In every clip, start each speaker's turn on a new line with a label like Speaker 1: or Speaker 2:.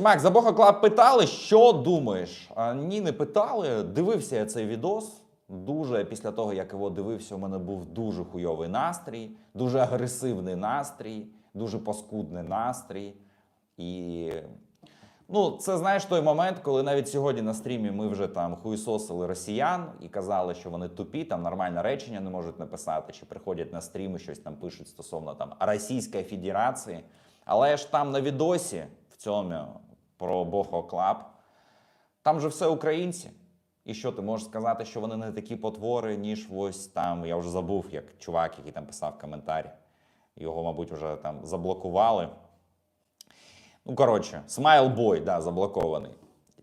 Speaker 1: Мак, за Бога Клаб питали, що думаєш? А, ні, не питали. Дивився я цей відос. Дуже після того, як його дивився, у мене був дуже хуйовий настрій, дуже агресивний настрій, дуже паскудний настрій. І ну, це знаєш той момент, коли навіть сьогодні на стрімі ми вже там хуйсосили росіян і казали, що вони тупі, там нормальне речення не можуть написати, чи приходять на стріми, щось там пишуть стосовно там Російської Федерації. Але ж там на відосі в цьому про Бохо Клаб, там же все українці. І що ти можеш сказати, що вони не такі потвори, ніж ось там, я вже забув, як чувак, який там писав коментар. Його, мабуть, вже там заблокували. Ну, коротше, Смайлбой, да, заблокований.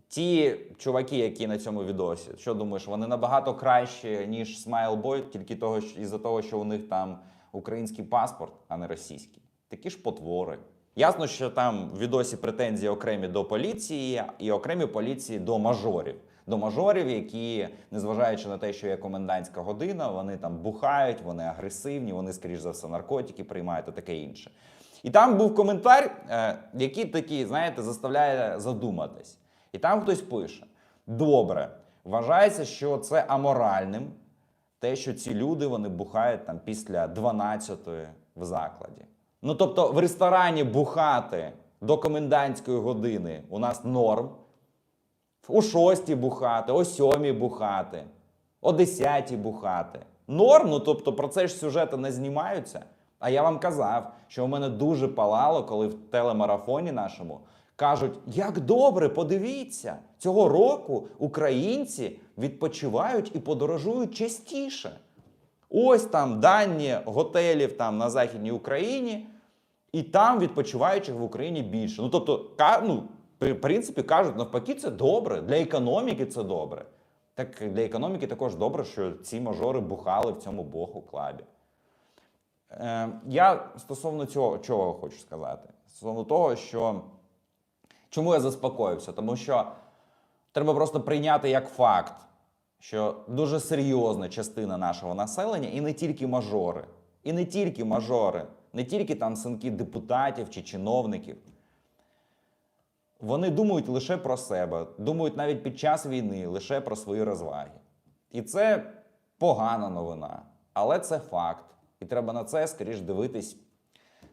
Speaker 1: Ті чуваки, які на цьому відосі, що думаєш, вони набагато кращі, ніж Смайлбой, тільки того, із-за того, що у них там український паспорт, а не російський. Такі ж потвори. Ясно, що там в відосі претензії окремі до поліції і окремі поліції до мажорів. До мажорів, які, незважаючи на те, що є комендантська година, вони там бухають, вони агресивні, вони, скоріш за все, наркотики приймають і таке інше. І там був коментар, е, який такий, знаєте, заставляє задуматись. І там хтось пише: добре, вважається, що це аморальним, те, що ці люди вони бухають там після 12-ї в закладі. Ну тобто, в ресторані бухати до комендантської години у нас норм. О 6 бухати, о 7 бухати, о 10 бухати. Норм, ну тобто про це ж сюжети не знімаються. А я вам казав, що у мене дуже палало, коли в телемарафоні нашому кажуть: як добре, подивіться, цього року українці відпочивають і подорожують частіше. Ось там дані готелів там на Західній Україні, і там відпочиваючих в Україні більше. Ну тобто, ну, в принципі, кажуть, навпаки, це добре. Для економіки це добре. Так для економіки також добре, що ці мажори бухали в цьому боху клабі. Е, я стосовно цього чого хочу сказати? Стосовно того, що чому я заспокоївся? Тому що треба просто прийняти як факт, що дуже серйозна частина нашого населення, і не тільки мажори, і не тільки мажори, не тільки там синки депутатів чи чиновників. Вони думають лише про себе, думають навіть під час війни лише про свої розваги. І це погана новина, але це факт. І треба на це скоріш дивитись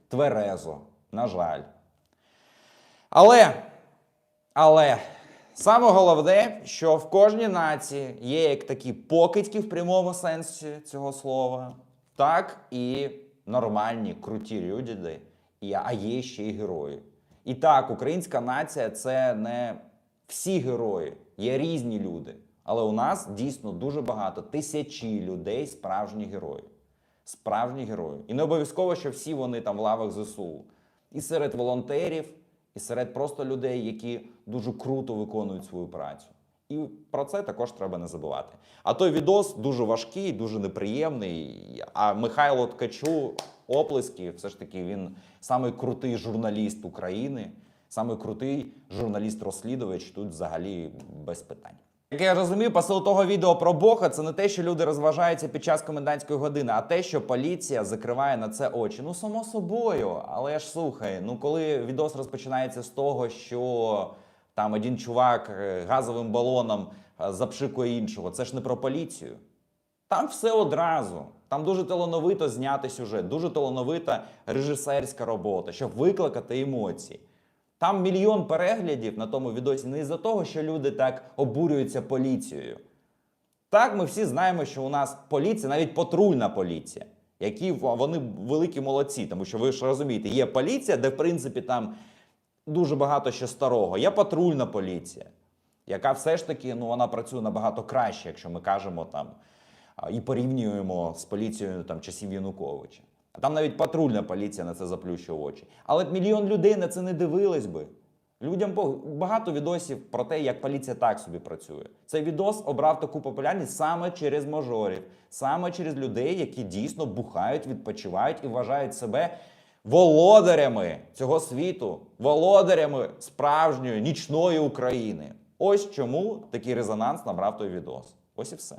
Speaker 1: тверезо, на жаль. Але, але саме головне, що в кожній нації є як такі покидьки в прямому сенсі цього слова, так і нормальні, круті люди, а є ще й герої. І так, українська нація це не всі герої, є різні люди. Але у нас дійсно дуже багато тисячі людей, справжні герої. Справжні герої. І не обов'язково, що всі вони там в лавах ЗСУ. І серед волонтерів, і серед просто людей, які дуже круто виконують свою працю. І про це також треба не забувати. А той відос дуже важкий, дуже неприємний. А Михайло Ткачу оплески, все ж таки, він самий крутий журналіст України, самий крутий журналіст-розслідувач тут взагалі без питань. Як я розумію, посил того відео про Бога це не те, що люди розважаються під час комендантської години, а те, що поліція закриває на це очі. Ну, само собою, але ж слухай, ну коли відос розпочинається з того, що там один чувак е, газовим балоном е, запшикує іншого, це ж не про поліцію. Там все одразу. Там дуже талановито зняти сюжет, дуже талановита режисерська робота, щоб викликати емоції. Там мільйон переглядів на тому відосі не із-за того, що люди так обурюються поліцією. Так, ми всі знаємо, що у нас поліція, навіть патрульна поліція, які вони великі молодці, тому що ви ж розумієте, є поліція, де в принципі там дуже багато ще старого. Є патрульна поліція, яка все ж таки ну, вона працює набагато краще, якщо ми кажемо там і порівнюємо з поліцією там часів Януковича. А там навіть патрульна поліція на це заплющує очі. Але мільйон людей на це не дивились би. Людям багато відосів про те, як поліція так собі працює. Цей відос обрав таку популярність саме через мажорів, саме через людей, які дійсно бухають, відпочивають і вважають себе володарями цього світу, володарями справжньої нічної України. Ось чому такий резонанс набрав той відос. Ось і все.